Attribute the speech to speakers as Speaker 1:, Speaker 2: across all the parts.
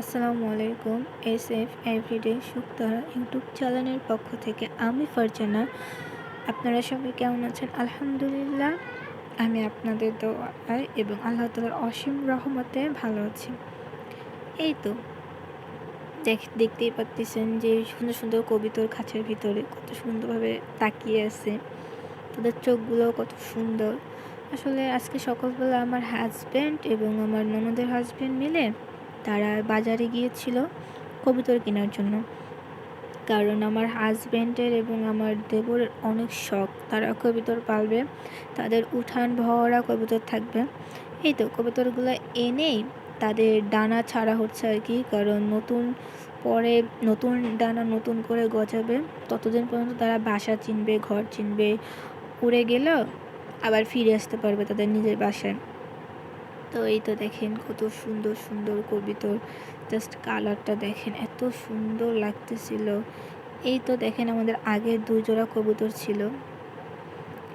Speaker 1: আসসালামু আলাইকুম S F everyday Shuktara YouTube চ্যানেলের পক্ষ থেকে আমি ফারজানা। আপনারা সবাই কেমন আছেন? আলহামদুলিল্লাহ, আমি আপনাদের দোয়ায় এবং আল্লাহ তালার অসীম রহমতে ভালো আছি। এই তো, দেখ, দেখতেই পাচ্ছেন যে সুন্দর সুন্দর কবিতর খাঁচার ভিতরে কত সুন্দরভাবে তাকিয়ে আছে। তাদের চোখগুলো কত সুন্দর। আসলে আজকে সকালবেলা আমার হাজব্যান্ড এবং আমার ননদের হাজব্যান্ড মিলে তারা বাজারে গিয়েছিল কবুতর কেনার জন্য। কারণ আমার হাজব্যান্ডের এবং আমার দেবরের অনেক শখ। তারা কবুতর পালবে, তাদের উঠান ভরা কবুতর থাকবে। এই তো কবুতরগুলো এনেই তাদের ডানা ছাড়া হচ্ছে আর কি, কারণ নতুন পরে নতুন ডানা নতুন করে গজাবে। ততদিন পর্যন্ত তারা বাসা চিনবে, ঘর চিনবে, উড়ে গেলেও আবার ফিরে আসতে পারবে তাদের নিজের বাসায়। তো এই তো দেখেন কত সুন্দর সুন্দর কবিতর জাস্ট কালারটা দেখেন, এত সুন্দর লাগতেছিল। এই তো দেখেন আমাদের আগের দুই জোড়া কবুতর ছিল।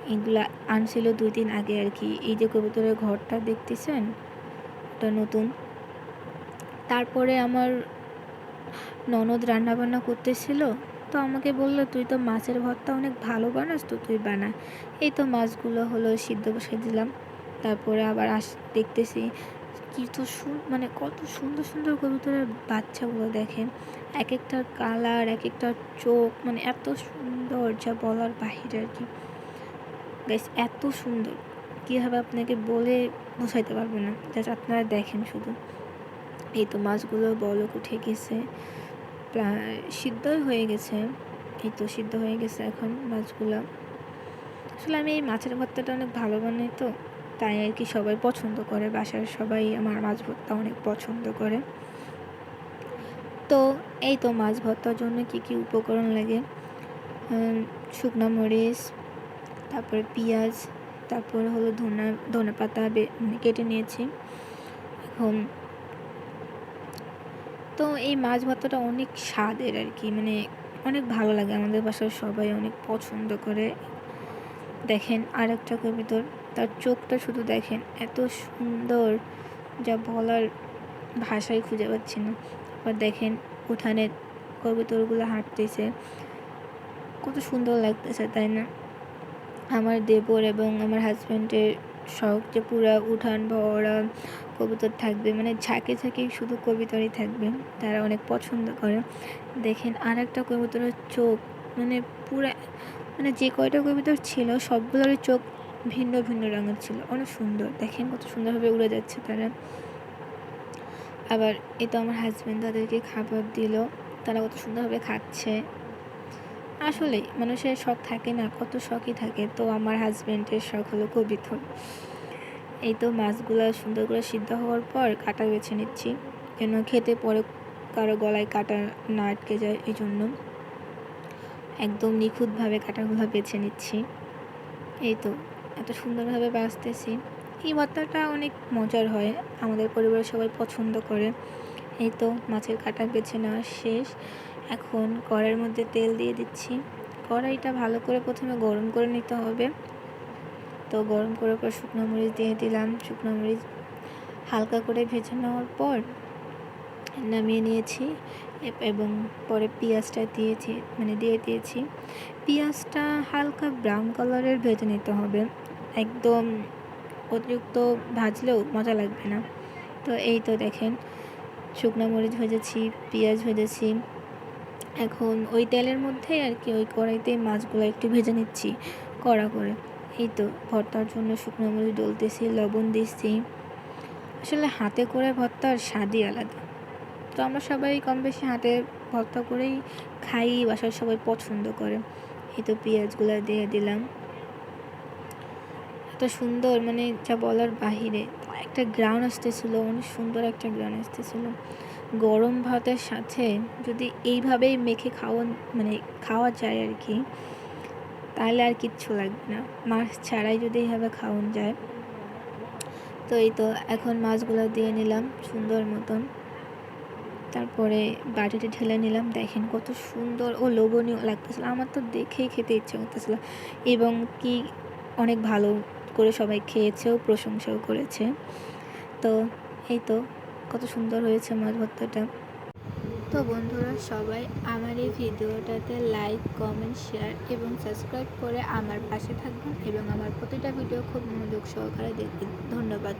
Speaker 1: এগুলা আনছিল দুই দিন আগে আর কি। এই যে কবুতরের ঘরটা দেখতেছেন? ওটা নতুন। তারপরে আমার ননদ রান্নাবান্না করতেছিল। তো আমাকে বলল, তুই তো মাছের ভর্তা অনেক ভালো বানাস, তো তুই বানা। এই তো মাছগুলো হলো সিদ্ধ বসে দিলাম। তারপরে আবার আস, দেখতেছি কি তো মানে কত সুন্দর সুন্দর কবুতরের বাচ্চাগুলো দেখেন। এক একটার কালার এক একটার চোখ মানে এত সুন্দর যা বলার বাহিরে আর কি। বেশ এত সুন্দর। কীভাবে আপনাকে বলে বোঝাইতে পারব না। জাস্ট আপনারা দেখেন শুধু। এই তো মাছগুলো বলক উঠে গেছে। প্রায় সিদ্ধই হয়ে গেছে। এই তো সিদ্ধ হয়ে গেছে এখন মাছগুলো। আসলে আমি এই মাছের ভর্তাটা অনেক ভালো বানাই তো। তাই আর কি সবাই পছন্দ করে। বাসার সবাই আমার মাছ ভর্তা অনেক পছন্দ করে। তো এই তো মাছ ভর্তার জন্য কি কি উপকরণ লাগে? শুকনো মরিচ, তারপরে পেঁয়াজ, তারপরে হলো ধনা, ধনে পাতা মানে কেটে নিয়েছি। এখন তো এই মাছ ভর্তাটা অনেক স্বাদের আর কি মানে অনেক ভালো লাগে আমাদের বাসার সবাই, অনেক পছন্দ করে। দেখেন আর একটা কবিতর। তার চোখটা শুধু দেখেন, এত সুন্দর যা বলার ভাষায় খুঁজে পাচ্ছি না। আবার দেখেন উঠানে কবিতরগুলো হাঁটতেছে। কত সুন্দর লাগতেছে, তাই না? আমার দেবর এবং আমার হাজব্যান্ডের শখ যে পুরা উঠান ভরা কবুতর থাকবে মানে ঝাঁকে ঝাঁকে শুধু কবিতরই থাকবে, তারা অনেক পছন্দ করে। দেখেন আর একটা কবিতরের চোখ মানে পুরা মানে যে কয়টা কবিতর ছিল, সবগুলোরই চোখ ভিন্ন ভিন্ন রঙের ছিল। অনেক সুন্দর। দেখেন কত সুন্দরভাবে উড়ে যাচ্ছে তারা। আবার এ তো আমার হাজব্যান্ড তাদেরকে খাবার দিল। তারা কত সুন্দরভাবে খাচ্ছে। আসলে মানুষের শখ থাকে না, কত শখই থাকে। তো আমার হাজব্যান্ডের শখ হলো কবিতা। এই তো মাছগুলো সুন্দর করে সিদ্ধ হওয়ার পর কাটা বেছে নিচ্ছি। যেন খেতে পরে কারও গলায় কাটা না আটকে যায় এই জন্য একদম নিখুঁতভাবে কাটাগুলো বেছে নিচ্ছি। এই তো এত সুন্দরভাবে বাঁচতেছি এই ভর্তাটা অনেক মজার হয়। আমাদের পরিবারের সবাই পছন্দ করে। এই তো মাছের কাটা বেছে নেওয়া শেষ। এখন কড়াইয়ের মধ্যে তেল দিয়ে দিচ্ছি। কড়াইটা ভালো করে প্রথমে গরম করে নিতে হবে। তো গরম করার পর শুকনো মরিচ দিয়ে দিলাম। শুকনো মরিচ হালকা করে ভেজে নেওয়ার পর নামিয়ে নিয়েছি। এবং পরে পেঁয়াজটা দিয়েছি মানে দিয়ে দিয়েছি। পেঁয়াজটা হালকা ব্রাউন কালারের ভেজে নিতে হবে। একদম অতিরিক্ত ভাজলেও মজা লাগবে না। তো এই তো দেখেন, শুকনো মরিচ ভেজেছি, পেঁয়াজ ভেজেছি। এখন ওই তেলের মধ্যে আর কি ওই কড়াইতে মাছগুলো একটু ভেজে নিচ্ছি কড়া করে। এই তো ভর্তার জন্য শুকনো মরিচ ডলতেছি, লবণ দিচ্ছি। আসলে হাতে করে ভর্তার স্বাদই আলাদা। তো আমরা সবাই কম বেশি হাতে ভর্তা করেই খাই, বাসার সবাই পছন্দ করে। এই তো পেঁয়াজগুলো দিয়ে দিলাম। এত সুন্দর মানে যা বলার বাহিরে। একটা গ্রাউন্ড আসতেছিল, অনেক সুন্দর একটা গ্রাউন্ড আসতেছিল। গরম ভাতের সাথে যদি এইভাবেই মেখে খাওয়া মানে খাওয়া যায় আর কি, তাহলে আর কিচ্ছু লাগবে না। মাছ ছাড়াই যদি এইভাবে খাওয়ান যায়। তো এই তো, এখন মাছগুলো দিয়ে নিলাম সুন্দর মতন। তারপরে বাটিতে ঢেলে নিলাম। দেখেন কত সুন্দর ও লোভনীয় লাগতেছিল। আমার তো দেখেই খেতে ইচ্ছে করতেছিল। এবং কি অনেক ভালো করে সবাই খেয়েছেও প্রশংসাও করেছে। তো এই তো, কত সুন্দর হয়েছে মাছ ভর্তাটা। তো বন্ধুরা, সবাই আমার এই ভিডিওটাতে লাইক কমেন্ট শেয়ার এবং সাবস্ক্রাইব করে আমার পাশে থাকবেন এবং আমার প্রতিটা ভিডিও খুব মনোযোগ সহকারে দেখবেন। ধন্যবাদ।